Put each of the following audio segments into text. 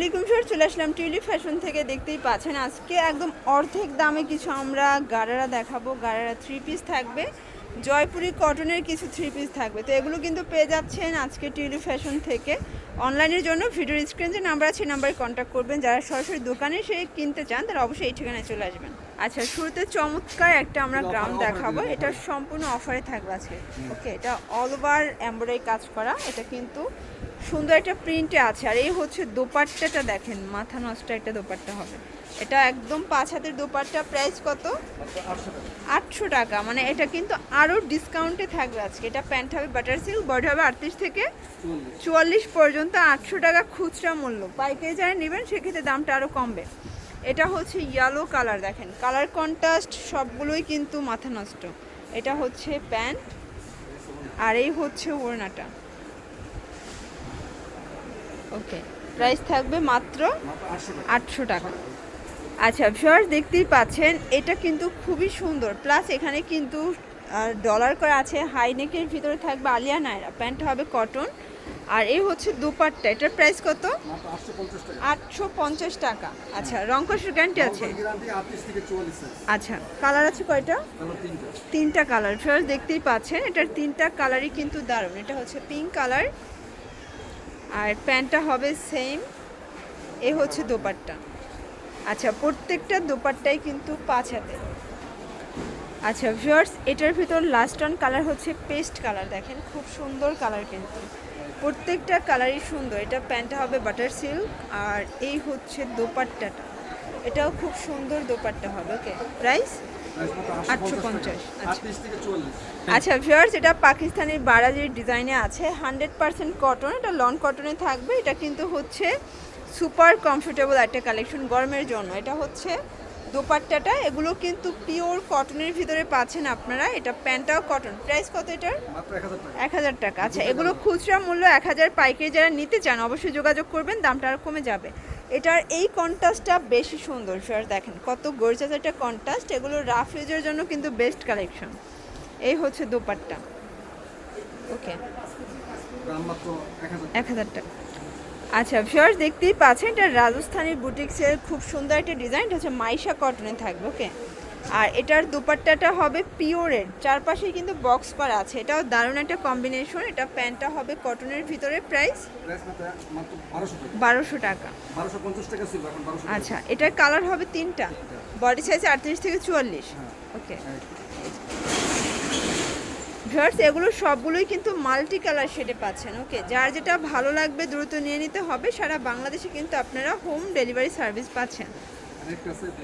আলাইকুম স্যার চলে আসলাম tulip fashion থেকে। দেখতেই পাচ্ছেন আজকে একদম অর্ধেক দামে কিছু আমরা গাড়ারা দেখাবো। গাড়ারা থ্রি পিস থাকবে। জয়পুরি কটনের কিছু থ্রি পিস থাকবে। তো এগুলো কিন্তু পেয়ে যাচ্ছেন আজকে টিউলিপ ফ্যাশন থেকে। অনলাইনের জন্য ভিডিওর স্ক্রিন যে নাম্বার আছে নাম্বারে কন্ট্যাক্ট করবেন। যারা সরাসরি দোকানে সে কিনতে চান, তারা অবশ্যই এই ঠিকানায় চলে আসবেন। আচ্ছা শুরুতে চমৎকার একটা আমরা গ্রাউন্ড দেখাবো। এটা সম্পূর্ণ অফারে থাকবে আজকে। ওকে এটা অল ওভার এমব্রয়ডারি কাজ করা। এটা কিন্তু সুন্দর একটা প্রিন্টে আছে। আর এই হচ্ছে দোপাট্টাটা দেখেন মাথা নষ্ট একটা দোপাট্টা হবে। এটা একদম পাঁচ হাতের দোপাট্টা প্রাইস কত? আটশো টাকা। মানে এটা কিন্তু আরও ডিসকাউন্টে থাকবে আজকে। এটা প্যান্ট হবে বাটার সিল্ক বডি হবে আটত্রিশ থেকে চুয়াল্লিশ। পর্যন্ত আটশো টাকা খুচরা মূল্য। পাইকারি যারা নেবেন সেক্ষেত্রে দামটা আরও কমবে। এটা হচ্ছে ইয়েলো কালার দেখেন। কালার কন্ট্রাস্ট সবগুলোই কিন্তু মাথা নষ্ট। এটা হচ্ছে প্যান্ট আর এই হচ্ছে ওড়নাটা। ওকে প্রাইস থাকবে মাত্র আটশো টাকা। আচ্ছা ভিউয়ার্স দেখতেই পাচ্ছেন, এটা কিন্তু খুবই সুন্দর। প্লাস এখানে কিন্তু ডলার করা আছে হাই নেকের ভিতরে থাকবে আলিয়া নায়রা। প্যান্ট হবে কটন আর এই হচ্ছে দুপাট্টা, এটার প্রাইস কত? আটশো পঞ্চাশ টাকা। আচ্ছা রংকশের গ্যারান্টি আছে? আচ্ছা কালার আছে কয়টা? তিনটা কালার ফিওর দেখতেই পাচ্ছেন, এটার তিনটা কালারই কিন্তু দারুণ। এটা হচ্ছে পিঙ্ক কালার আর প্যান্টটা হবে সেম এ হচ্ছে দোপাট্টা। আচ্ছা প্রত্যেকটা দোপাট্টাই কিন্তু পাঁচ হাতে। আচ্ছা ভিউয়ার্স এটার ভিতর লাস্ট অন কালার হচ্ছে পেস্ট কালার দেখেন, খুব সুন্দর কালার কিন্তু। প্রত্যেকটা কালারই সুন্দর। এটা প্যান্টটা হবে বাটার সিল্ক আর এই হচ্ছে দোপাট্টাটা। এটাও খুব সুন্দর দোপাট্টা হবে ওকে প্রাইস আটশো পঞ্চাশ। আচ্ছা। আচ্ছা ভিউয়ার্স এটা পাকিস্তানি বারাজির ডিজাইনে আছে। হান্ড্রেড পার্সেন্ট কটন এটা লন কটনে থাকবে। এটা কিন্তু হচ্ছে সুপার কমফোর্টেবল একটা কালেকশন গরমের জন্য। এটা হচ্ছে দোপাট্টাটা এগুলো কিন্তু পিওর কটনের ভিতরে পাচ্ছেন আপনারা। এটা প্যান্টটাও কটন প্রাইস কত এটার? এক হাজার টাকা। আচ্ছা এগুলো খুচরা মূল্য এক হাজার পাইকারি যারা নিতে চান অবশ্যই যোগাযোগ করবেন দামটা আর কমে যাবে। এটার এই কন্ট্রাস্টটা বেশি সুন্দর স্যার দেখেন। কত গর্জাস একটা কন্ট্রাস্ট এগুলো রাফ ইউজের জন্য কিন্তু বেস্ট কালেকশন এই হচ্ছে দোপাট্টা। ওকে এক হাজার টাকা। আচ্ছা ভিউয়ার্স দেখতেই পাচ্ছেন এটা রাজস্থানী বুটিক্সের খুব সুন্দর একটা ডিজাইন এটা হচ্ছে মাইশা কটনে থাকবে ওকে আর এটার দুপাট্টাটা হবে পিওরের চারপাশে কিন্তু বক্স করা আছে এটাও দারুণ একটা কম্বিনেশন এটা প্যান্টটা হবে কটনের ভিতরে প্রাইস বারোশো টাকা। আচ্ছা এটার কালার হবে তিনটা বডি সাইজ আটত্রিশ থেকে চুয়াল্লিশ ওকে ভিউয়ার্স এগুলো সবগুলোই কিন্তু মাল্টি কালার শেডে পাচ্ছেন। ওকে যার যেটা ভালো লাগবে দ্রুত নিয়ে নিতে হবে। সারা বাংলাদেশে কিন্তু আপনারা হোম ডেলিভারি সার্ভিস পাচ্ছেন।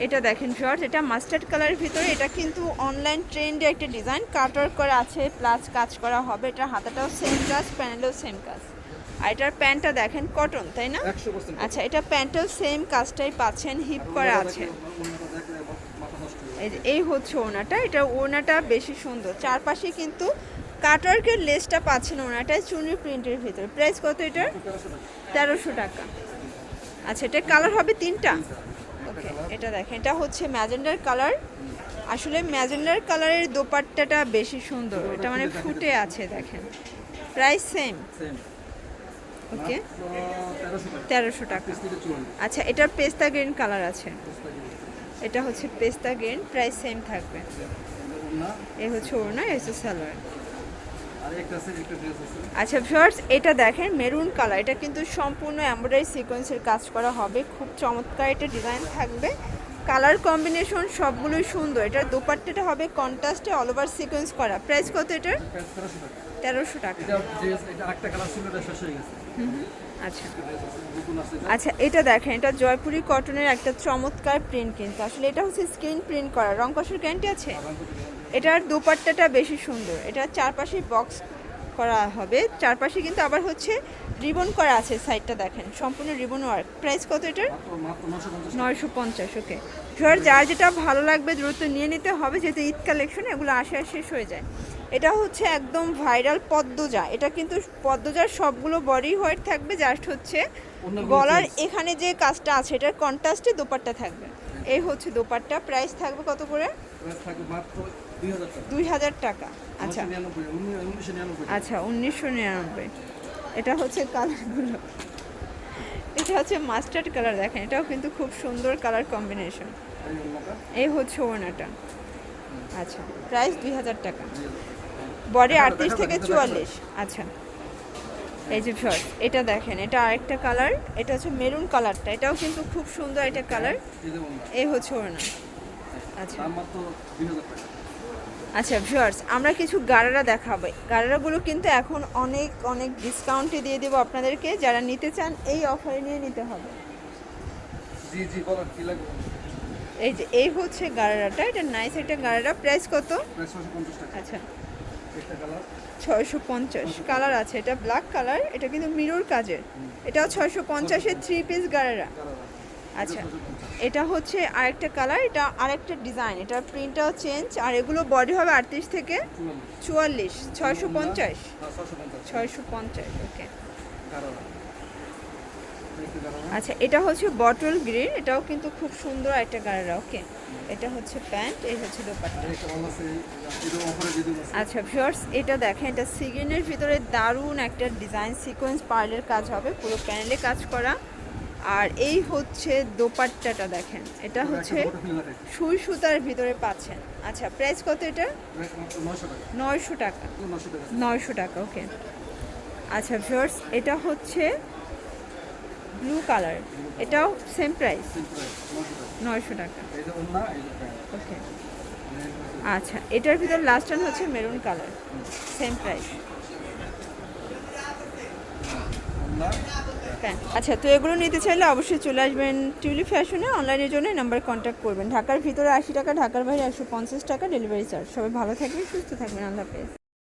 এটা দেখেন ভিউয়ার্স এটা মাস্টার্ড কালারের ভিতরে। এটা কিন্তু অনলাইন ট্রেন্ডে একটা ডিজাইন কাটওয়ার্ক করা আছে প্লাস কাজ করা হবে। এটা হাতাটাও সেম কাজ প্যানেলেও সেম কাজ। আর এটার প্যান্টটা দেখেন কটন তাই না? আচ্ছা এটা প্যান্টেও সেম কাজটাই পাচ্ছেন হিপ করা আছে। এই হচ্ছে ওনাটা। এটা ওনাটা বেশি সুন্দর। চারপাশে কিন্তু কাটওয়ার্কের লেসটা পাচ্ছেন ওনাটায় চুনি প্রিন্টের ভিতরে। প্রাইস কত এটার? তেরোশো টাকা। আচ্ছা এটা কালার হবে তিনটা? ওকে, এটা দেখেন, এটা হচ্ছে ম্যাজেন্ডার কালার। আসলে ম্যাজেন্ডার কালারের দোপাট্টাটা বেশি সুন্দর। এটা মানে ফুটে আছে, দেখেন। Price same. ওকে, তেরোশো টাকা। আচ্ছা এটার পেস্তা গ্রিন কালার আছে। এটা হচ্ছে পেস্তা গ্রেন প্রাইস সেম থাকবে। এ হচ্ছে ওড়না এসে হচ্ছে সালোয়ার। আচ্ছা ভিউয়ার্স এটা দেখেন মেরুন কালার এটা কিন্তু সম্পূর্ণ এমব্রয়ডারি সিকোয়েন্সের কাজ করা হবে। খুব চমৎকার এটা ডিজাইন থাকবে। কালার কম্বিনেশন সবগুলোই সুন্দর। এটার দোপাট্টাটা হবে কন্ট্রাস্টে অল ওভার সিকোয়েন্স করা। প্রাইস কত এটার? তেরোশো টাকা। আচ্ছা। আচ্ছা এটা দেখেন এটা জয়পুরি কটনের একটা চমৎকার প্রিন্ট কিন্তু। আসলে এটা হচ্ছে স্ক্রিন প্রিন্ট করা। রং কষের গ্যারান্টি আছে। এটার দোপাট্টাটা বেশি সুন্দর। এটা চারপাশে বক্স করা হবে। চারপাশে কিন্তু আবার হচ্ছে রিবন করা আছে সাইডটা দেখেন। সম্পূর্ণ রিবন ওয়ার্ক। প্রাইস কত এটার? নয়শো পঞ্চাশ ওকে। ধর যার যেটা ভালো লাগবে দ্রুত নিয়ে নিতে হবে যেহেতু ঈদ কালেকশন এগুলো আসে আর শেষ হয়ে যায়। এটা হচ্ছে একদম ভাইরাল পদ্মজা। এটা কিন্তু পদ্মজার সবগুলো বডি হোয়াইট থাকবে জাস্ট হচ্ছে গলার এখানে যে কাজটা আছে এটার কন্ট্রাস্টে দোপাট্টা থাকবে। এই হচ্ছে দোপাট্টা। প্রাইস থাকবে কত করে? দুই হাজার টাকা। আচ্ছা। আচ্ছা উনিশশো নিরানব্বই। এটা হচ্ছে কালারগুলো। এটা হচ্ছে মাস্টার্ড কালার দেখেন এটাও কিন্তু খুব সুন্দর কালার কম্বিনেশন। এই হচ্ছে ওড়নাটা। আচ্ছা প্রাইস দুই হাজার টাকা। বডি আটত্রিশ থেকে চুয়াল্লিশ। আচ্ছা। এই যে শর্ট এটা দেখেন এটা আরেকটা কালার। এটা হচ্ছে মেরুন কালারটা এটাও কিন্তু খুব সুন্দর একটা কালার। এই হচ্ছে ওড়না। আচ্ছা দাম মাত্র দুই হাজার টাকা আচ্ছা ভিউয়ার্স আমরা কিছু গাড়ারা দেখাবো। গাড়ারাগুলো কিন্তু এখন অনেক অনেক ডিসকাউন্টে দিয়ে দেবো আপনাদেরকে। যারা নিতে চান এই অফারে নিয়ে নিতে হবে। জি জি বলেন কি লাগবে? এই যে এই হচ্ছে গাড়ারাটা এটা নাইস একটা গাড়ারা প্রাইস কত? আচ্ছা। ছয়শো পঞ্চাশ। কালার আছে। এটা ব্ল্যাক কালার এটা কিন্তু মিরর কাজের। এটাও ছয়শো পঞ্চাশের থ্রি পিস গাড়ারা আচ্ছা। এটা হচ্ছে আরেকটা কালার, এটা আরেকটা ডিজাইন। এটার প্রিন্টটাও চেঞ্জ আর এগুলো বডি হবে আটত্রিশ থেকে চুয়াল্লিশ, ছয়শো পঞ্চাশ। ছয়শো পঞ্চাশ ওকে আচ্ছা এটা হচ্ছে বটল গ্রিন এটাও কিন্তু খুব সুন্দর একটা গাড়ারা ওকে এটা হচ্ছে প্যান্ট এই হচ্ছে দোপাট্টা। এটা আচ্ছা ভিউয়ার্স এটা দেখেন, এটা সিগিনের ভিতরে দারুণ একটা ডিজাইন সিকোয়েন্স পার্লের কাজ হবে, পুরো প্যানেলে কাজ করা। আর এই হচ্ছে দোপাট্টাটা দেখেন এটা হচ্ছে সুই সুতার ভিতরে পাচ্ছেন। আচ্ছা প্রাইস কত এটা? নয়শো টাকা। নয়শো টাকা। ওকে আচ্ছা ভিউয়ার্স এটা হচ্ছে ব্লু কালার এটাও সেম প্রাইস নয়শো টাকা। ওকে আচ্ছা এটার ভিতর লাস্ট টান হচ্ছে maroon colour same price pant আচ্ছা তো এগুলো নিতে চাইলে অবশ্যই চলে আসবেন টিউলিপ ফ্যাশনে, অনলাইনের জন্য নাম্বার কন্ট্যাক্ট করবেন। ঢাকার ভিতরে আশি টাকা, ঢাকার বাইরে একশো পঞ্চাশ টাকা ডেলিভারি চার্জ সবাই ভালো থাকবেন, সুস্থ থাকবেন। আল্লাহ হাফেজ।